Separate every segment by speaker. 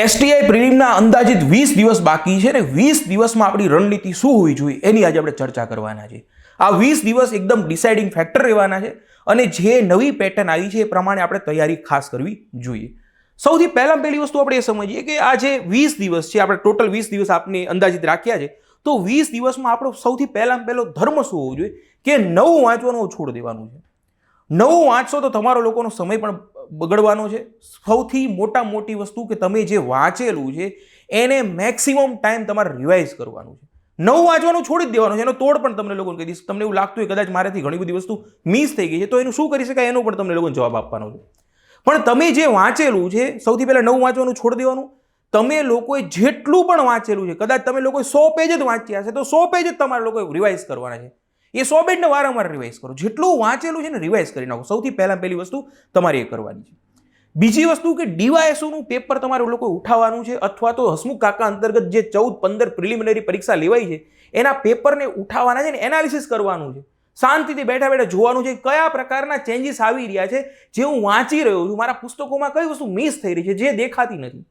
Speaker 1: STI પ્રિલિમના અંદાજિત વીસ દિવસ બાકી છે ને વીસ દિવસમાં આપણી રણનીતિ શું હોવી જોઈએ એની આજે આપણે ચર્ચા કરવાના છે. આ વીસ દિવસ એકદમ ડિસાઇડિંગ ફેક્ટર રહેવાના છે અને જે નવી પેટર્ન આવી છે એ પ્રમાણે આપણે તૈયારી ખાસ કરવી જોઈએ. સૌથી પહેલાં પહેલી વસ્તુ આપણે એ સમજીએ કે આ જે વીસ દિવસ છે, આપણે ટોટલ વીસ દિવસ આપને અંદાજિત રાખ્યા છે, તો વીસ દિવસમાં આપણો સૌથી પહેલાં પહેલો ધર્મ શું હોવો જોઈએ કે નવું વાંચવાનું છોડ દેવાનું છે. નવું વાંચશો તો તમારો લોકોનો સમય પણ બગડવાનો છે. સૌથી મોટા મોટી વસ્તુ કે તમે જે વાંચેલું છે, એને મેક્સિમમ ટાઈમ તમારે રિવાઇઝ કરવાનું છે. નવું વાંચવાનું છોડી જ દેવાનું છે. એનો તોડ પણ તમને લોકોને કહી દઈશ. તમને એવું લાગતું હોય કદાચ મારાથી ઘણી બધી વસ્તુ મિસ થઈ ગઈ છે, તો એનું શું કરી શકાય? એનો પણ તમને લોકોને જવાબ આપવાનો છે. પણ તમે જે વાંચેલું છે, સૌથી પહેલાં નવું વાંચવાનું છોડી દેવાનું. તમે લોકોએ જેટલું પણ વાંચેલું છે, કદાચ તમે લોકોએ સો પેજ જ વાંચ્યા છે, તો સો પેજ જ તમારે લોકોએ રિવાઇઝ કરવાના છે. એ સો બેડને વારંવાર રિવાઇઝ કરો. જેટલું વાંચેલું છે ને રિવાઇઝ કરી નાખો. સૌથી પહેલાં પહેલી વસ્તુ તમારે એ કરવાની છે. બીજી વસ્તુ કે ડીવાયએસઓનું પેપર તમારે લોકો ઉઠાવવાનું છે અથવા તો હસમુખ કાકા અંતર્ગત જે ચૌદ પંદર પ્રિલિમિનરી પરીક્ષા લેવાઈ છે, એના પેપરને ઉઠાવવાના છે ને એનાલિસિસ કરવાનું છે. શાંતિથી બેઠા બેઠા જોવાનું છે કયા પ્રકારના ચેન્જીસ આવી રહ્યા છે, જે હું વાંચી રહ્યો છું. મારા પુસ્તકોમાં કઈ વસ્તુ મિસ થઈ રહી છે, જે દેખાતી નથી.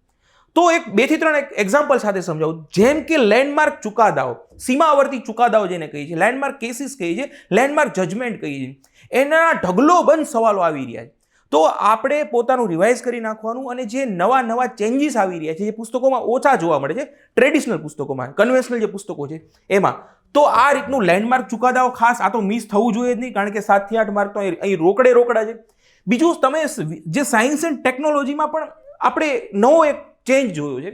Speaker 1: તો એક બેથી ત્રણ એક એક્ઝામ્પલ સાથે સમજાવું. જેમ કે લેન્ડમાર્ક ચુકાદાઓ. સીમાવર્તી ચુકાદાઓ જેને કહીએ છીએ લેન્ડમાર્ક કેસીસ કહીએ છીએ લેન્ડમાર્ક જજમેન્ટ કહીએ છીએ એના ઢગલો બંધ સવાલો આવી રહ્યા છે. તો આપણે પોતાનું રિવાઇઝ કરી નાખવાનું અને જે નવા નવા ચેન્જીસ આવી રહ્યા છે, જે પુસ્તકોમાં ઓછા જોવા મળે છે ટ્રેડિશનલ પુસ્તકોમાં કન્વેન્શનલ જે પુસ્તકો છે, એમાં. તો આ રીતનું લેન્ડમાર્ક ચુકાદાઓ ખાસ આ તો મિસ થવું જોઈએ જ નહીં, કારણ કે સાતથી આઠ માર્ક તો અહીં રોકડે રોકડા છે. બીજું તમે જે સાયન્સ એન્ડ ટેકનોલોજીમાં પણ આપણે નવો એક ચેન્જ જોયો છે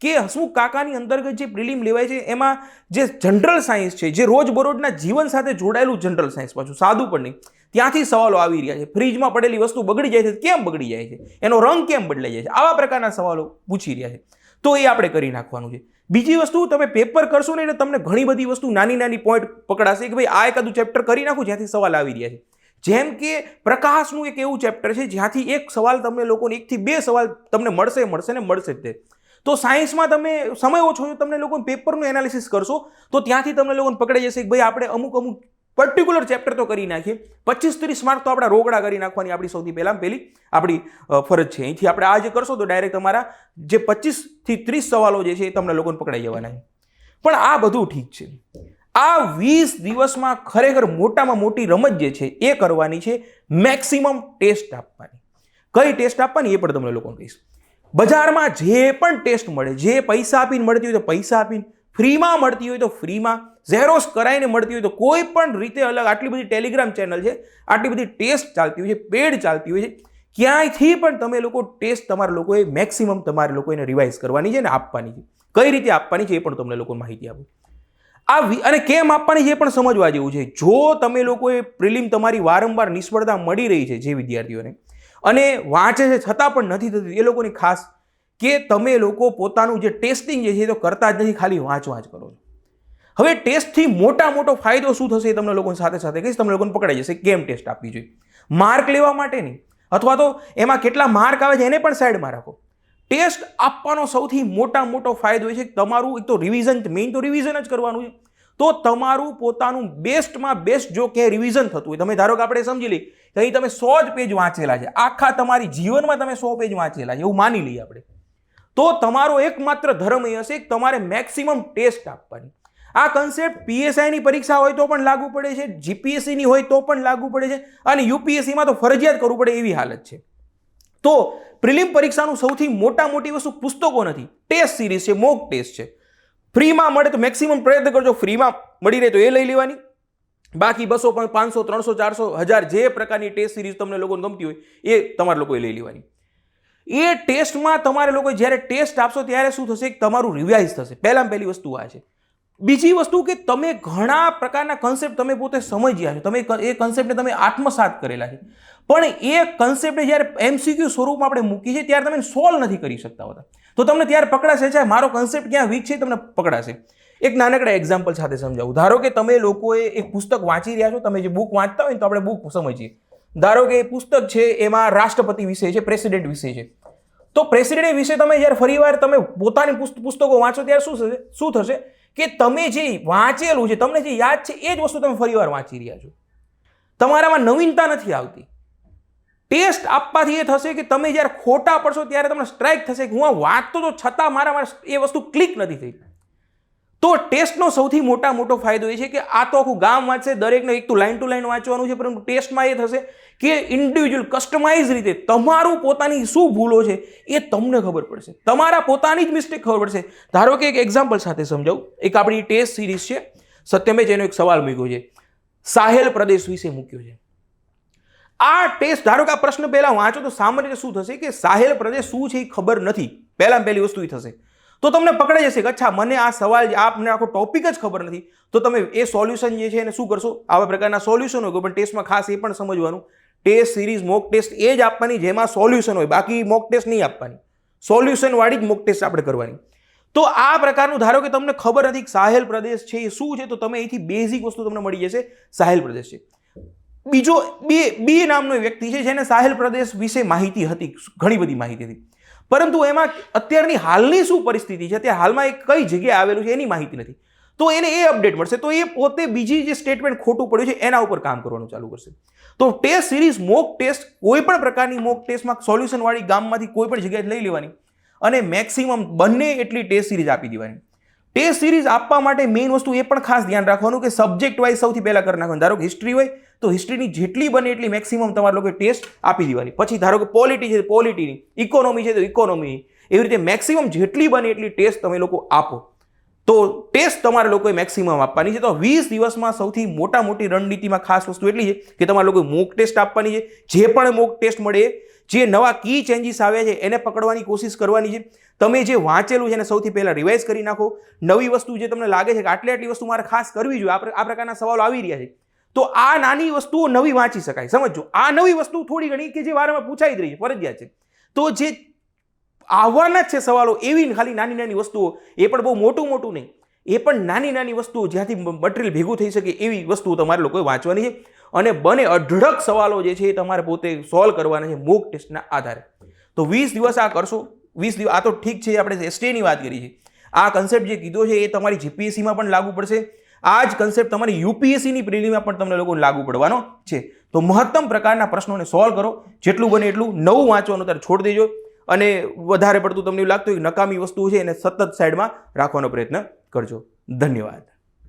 Speaker 1: કે હસમુખ કાકાની અંતર્ગત જે પ્રિલિમ લેવાય છે, એમાં જે જનરલ સાયન્સ છે, જે રોજબરોજના જીવન સાથે જોડાયેલું જનરલ સાયન્સ પાછું, સાદું પણ નહીં. ત્યાંથી સવાલો આવી રહ્યા છે. ફ્રીજમાં પડેલી વસ્તુ બગડી જાય છે કેમ બગડી જાય છે? એનો રંગ કેમ બદલાઈ જાય છે? આવા પ્રકારના સવાલો પૂછી રહ્યા છે. તો એ આપણે કરી નાખવાનું છે. બીજી વસ્તુ, તમે પેપર કરશો ને એટલે તમને ઘણી બધી વસ્તુ નાની નાની પોઈન્ટ પકડાશે કે ભાઈ આ એકાદું ચેપ્ટર કરી નાખું, જ્યાંથી સવાલ આવી રહ્યા છે. જેમ કે પ્રકાશનું એક એવું ચેપ્ટર છે, જ્યાંથી એક સવાલ તમને લોકોને, એકથી બે સવાલ તમને મળશે મળશે ને મળશે તે. તો સાયન્સમાં તમે સમય ઓછો છો, તમને લોકોને પેપરનું એનાલિસિસ કરશો, તો ત્યાંથી તમને લોકોને પકડાઈ જશે કે ભાઈ આપણે અમુક અમુક પર્ટિક્યુલર ચેપ્ટર તો કરી નાખીએ. પચીસ ત્રીસ માર્ક તો આપણા રોકડા કરી નાખવાની આપણી સૌથી પહેલાં પહેલી આપણી ફરજ છે. અહીંથી આપણે આ જે કરશો તો ડાયરેક્ટ તમારા જે પચીસથી ત્રીસ સવાલો જે છે એ તમને લોકોને પકડાઈ જવાના પણ આ બધું ઠીક છે. આ વીસ દિવસમાં ખરેખર મોટામાં મોટી રમત જે છે એ કરવાની છે મેક્સિમમ ટેસ્ટ આપવાની. કઈ ટેસ્ટ આપવાની એ પણ તમને લોકોને કહીશ. બજારમાં જે પણ ટેસ્ટ મળે, જે પૈસા આપીને મળતી હોય તો પૈસા આપીને, ફ્રીમાં મળતી હોય તો ફ્રીમાં ઝેરોસ કરાવીને મળતી હોય તો કોઈ પણ રીતે અલગ આટલી બધી ટેલિગ્રામ ચેનલ છે, આટલી બધી ટેસ્ટ ચાલતી હોય છે પેડ ચાલતી હોય છે, ક્યાંયથી પણ તમે લોકો ટેસ્ટ તમારા લોકોએ મેક્સિમમ તમારે લોકોને રિવાઇઝ કરવાની છે ને આપવાની છે. કઈ રીતે આપવાની છે એ પણ તમને લોકોને માહિતી આપું. આ અને કેમ આપવાની એ પણ સમજવા જેવું છે. જો તમે લોકોએ પ્રિલિમ તમારી વારંવાર નિષ્ફળતા મળી રહી છે જે વિદ્યાર્થીઓને, અને વાંચે છે છતાં પણ નથી થતી, એ લોકોની ખાસ કે તમે લોકો પોતાનું જે ટેસ્ટિંગ જે છે એ તો કરતા જ નથી, ખાલી વાંચવા જ કરો છો. હવે ટેસ્ટથી મોટા મોટો ફાયદો શું થશે એ તમને લોકોની સાથે સાથે કહીશ, તમને લોકોને પકડાઈ જશે કેમ ટેસ્ટ આપવી જોઈએ. માર્ક લેવા માટે નહીં, અથવા તો એમાં કેટલા માર્ક આવે છે એને પણ સાઈડમાં રાખો. ટેસ્ટ આપવાનો સૌથી મોટા મોટો ફાયદો એ છે કે તમારું એક તો રિવિઝન મેઇન તો રિવિઝન જ કરવાનું છે. તો તમારું પોતાનું બેસ્ટમાં બેસ્ટ જો કે રિવિઝન થતું હોય, તમે ધારો કે આપણે સમજી લઈએ કે અહીં તમે સો જ પેજ વાંચેલા છે, આખા તમારી જીવનમાં તમે સો પેજ વાંચેલા છે, એવું માની લઈએ આપણે. તો તમારો એકમાત્ર ધર્મ એ હશે કે તમારે મેક્સિમમ ટેસ્ટ આપવાની. આ કન્સેપ્ટ પીએસઆઈની પરીક્ષા હોય તો પણ લાગુ પડે છે જીપીએસસીની હોય તો પણ લાગુ પડે છે, અને યુપીએસસીમાં તો ફરજિયાત કરવું પડે એવી હાલત છે. તો પ્રિલિમ પરીક્ષાનું સૌથી મોટા મોટી વસ્તુ પુસ્તકો નથી. ટેસ્ટ સિરીઝ છે, મોક ટેસ્ટ છે. ફ્રીમાં મળે તો મેક્સિમમ પ્રયત્ન કરજો, ફ્રીમાં મળી રહે તો એ લઈ લેવાની. બાકી બસો પણ પાંચસો, ત્રણસો, ચારસો, હજાર જે પ્રકારની ટેસ્ટ સિરીઝ તમને લોકોને ગમતી હોય, એ તમારે લોકોએ લઈ લેવાની. એ ટેસ્ટમાં તમારે લોકો જ્યારે ટેસ્ટ આપશો ત્યારે શું થશે? તમારું રિવાઇઝ થશે. પહેલાં પહેલી વસ્તુ આ છે. બીજી વસ્તુ કે તમે ઘણા પ્રકારના કન્સેપ્ટ તમે પોતે સમજ્યા છો. તમે એ કન્સેપ્ટને તમે આત્મસાત કરેલા છે. પણ એ કન્સેપ્ટ જ્યારે એમસીક્યુ સ્વરૂપમાં આપણે મૂકી છે, ત્યારે તમે સોલ્વ નથી કરી શકતા હોતા. તો તમને ત્યારે પકડાશે છે, મારો કન્સેપ્ટ ક્યાં વીક છે તમને પકડાશે. એક નાનકડા એક્ઝામ્પલ સાથે સમજાવું. ધારો કે તમે લોકોએ એક પુસ્તક વાંચી રહ્યા છો, તમે જે બુક વાંચતા હોય તો આપણે બુક સમજીએ. ધારો કે એ પુસ્તક છે, એમાં રાષ્ટ્રપતિ વિશે છે પ્રેસિડેન્ટ વિશે છે. તો પ્રેસિડેન્ટ વિશે તમે જ્યારે ફરીવાર તમે પોતાની પુસ્ત- પુસ્તકો વાંચો, ત્યારે શું થશે? શું થશે? કે તમે જે વાંચેલું છે, તમને જે યાદ છે, એ જ વસ્તુ તમે ફરીવાર વાંચી રહ્યા છો. તમારામાં નવીનતા નથી આવતી. ટેસ્ટ આપવાથી એ થશે કે તમે જ્યારે ખોટા પડશો ત્યારે તમને સ્ટ્રાઇક થશે કે હું આ વાંચતો તો છતાં મારા મારા એ વસ્તુ ક્લિક નથી થઈ. તો ટેસ્ટનો સૌથી મોટા મોટો ફાયદો એ છે કે આ તો આખું ગામ વાંચશે, દરેકને એક તો લાઈન ટુ લાઈન વાંચવાનું છે, પરંતુ ટેસ્ટમાં એ થશે કે ઇન્ડિવિજ્યુઅલ કસ્ટમાઇઝ રીતે તમારું પોતાની શું ભૂલો છે એ તમને ખબર પડશે. તમારા પોતાની જ મિસ્ટેક ખબર પડશે. ધારો કે એક એક્ઝામ્પલ સાથે સમજાવું. એક આપણી ટેસ્ટ સિરીઝ છે. સત્યમે એનો એક સવાલ મૂક્યો છે. સાહેલ પ્રદેશ વિશે મૂક્યો છે. આ ટેસ્ટ, ધારો કે આ પ્રશ્ન પહેલાં વાંચો તો સામાન્ય શું થશે કે સાહેલ પ્રદેશ શું છે એ ખબર નથી. પહેલાં પહેલી વસ્તુ એ થશે. તો તમને પકડાઈ જશે કે અચ્છા, મને આ સવાલ આપને આખો ટોપિક જ ખબર નથી. તો તમે એ સોલ્યુશન જે છે એને શું કરશો? આવા પ્રકારના સોલ્યુશન હોય, પણ ટેસ્ટમાં ખાસ એ પણ સમજવાનું. ટેસ્ટ સિરીઝ મોક ટેસ્ટ એ જ આપવાની, જેમાં સોલ્યુશન હોય. બાકી મોક ટેસ્ટ નહીં આપવાની. સોલ્યુશનવાળી જ મોક ટેસ્ટ આપણે કરવાની. તો આ પ્રકારનું, ધારો કે તમને ખબર નથી સાહેલ પ્રદેશ છે એ શું છે, તો તમે અહીંથી બેઝિક વસ્તુ તમને મળી જશે, સાહેલ પ્રદેશ છે. બીજો બે, બી નામનો વ્યક્તિ છે જેને સાહેલ પ્રદેશ વિશે માહિતી હતી, ઘણી બધી માહિતી હતી. પરંતુ એમાં અત્યારની હાલની શું પરિસ્થિતિ છે અત્યારે હાલમાં એ કઈ જગ્યાએ આવેલું છે એની માહિતી નથી. તો એને એ અપડેટ મળશે. તો એ પોતે બીજી જે સ્ટેટમેન્ટ ખોટું પડ્યું છે એના ઉપર કામ કરવાનું ચાલુ કરશે. તો ટેસ્ટ સિરીઝ મોક ટેસ્ટ કોઈ પણ પ્રકારની મોક ટેસ્ટમાં સોલ્યુશનવાળી ગામમાંથી કોઈ પણ જગ્યાએ લઈ લેવાની. અને મેક્સિમમ બંને એટલી ટેસ્ટ સિરીઝ આપી દેવાની. ટેસ્ટ સિરીઝ આપવા માટે મેઇન વસ્તુ એ પણ ખાસ ધ્યાન રાખવાનું કે સબ્જેક્ટ વાઇઝ સૌથી પહેલાં કરી નાખવાનું. ધારો કે હિસ્ટ્રી હોય તો હિસ્ટ્રીની જેટલી બને એટલી મેક્સિમમ તમારે લોકો ટેસ્ટ આપી દેવાની. પછી ધારો કે પોલિટી છે પોલિટીની ઇકોનોમી છે, તો ઇકોનોમી એવી રીતે મેક્સિમમ જેટલી બને એટલી ટેસ્ટ તમે લોકો આપો. તો ટેસ્ટ તમારે લોકોએ મેક્સિમમ આપવાની છે. તો વીસ દિવસમાં સૌથી મોટા મોટી રણનીતિમાં ખાસ વસ્તુ એટલી છે કે તમારે લોકોએ મોક ટેસ્ટ આપવાની છે. જે પણ મોક ટેસ્ટ મળે, જે નવા કી ચેન્જીસ આવ્યા છે, એને પકડવાની કોશિશ કરવાની છે. તમે જે વાંચેલું છે એને સૌથી પહેલાં રિવાઇઝ કરી નાખો. નવી વસ્તુ જે તમને લાગે છે કે આટલી આટલી વસ્તુ મારે ખાસ કરવી જોઈએ આ પ્રકારના સવાલો આવી રહ્યા છે. તો આ નાની વસ્તુઓ નવી વાંચી શકાય. સમજો આ નવી વસ્તુ થોડી ઘણી કે જે વારંવાર પૂછાઈ જ રહી છે, ફરજિયાત છે. તો જે આવવાના જ છે સવાલો, એવી ખાલી નાની નાની વસ્તુઓ, એ પણ બહુ મોટું મોટું નહીં. એ પણ નાની નાની વસ્તુઓ જ્યાંથી મટીરિયલ ભેગું થઈ શકે એવી વસ્તુઓ તમારે લોકોએ વાંચવાની છે અને બને અઢળક સવાલો જે છે એ તમારે પોતે સોલ્વ કરવાના છે મોક ટેસ્ટના આધારે. તો વીસ દિવસ આ કરશો. વીસ દિવસ, આ તો ઠીક છે, આપણે એસટીની વાત કરી છે. આ કન્સેપ્ટ જે કીધો છે એ તમારી જીપીએસસીમાં પણ લાગુ પડશે. આ જ કન્સેપ્ટ તમારી યુપીએસસીની પ્રિલિમમાં પણ તમને લોકોને લાગુ પડવાનો છે. તો મહત્તમ પ્રકારના પ્રશ્નોને સોલ્વ કરો. જેટલું બને એટલું નવું વાંચવાનું ત્યારે છોડી દેજો. અને વધારે પડતું તમને એવું લાગતું હોય નકામી વસ્તુ છે એને સતત સાઈડમાં રાખવાનો પ્રયત્ન કરજો. ધન્યવાદ.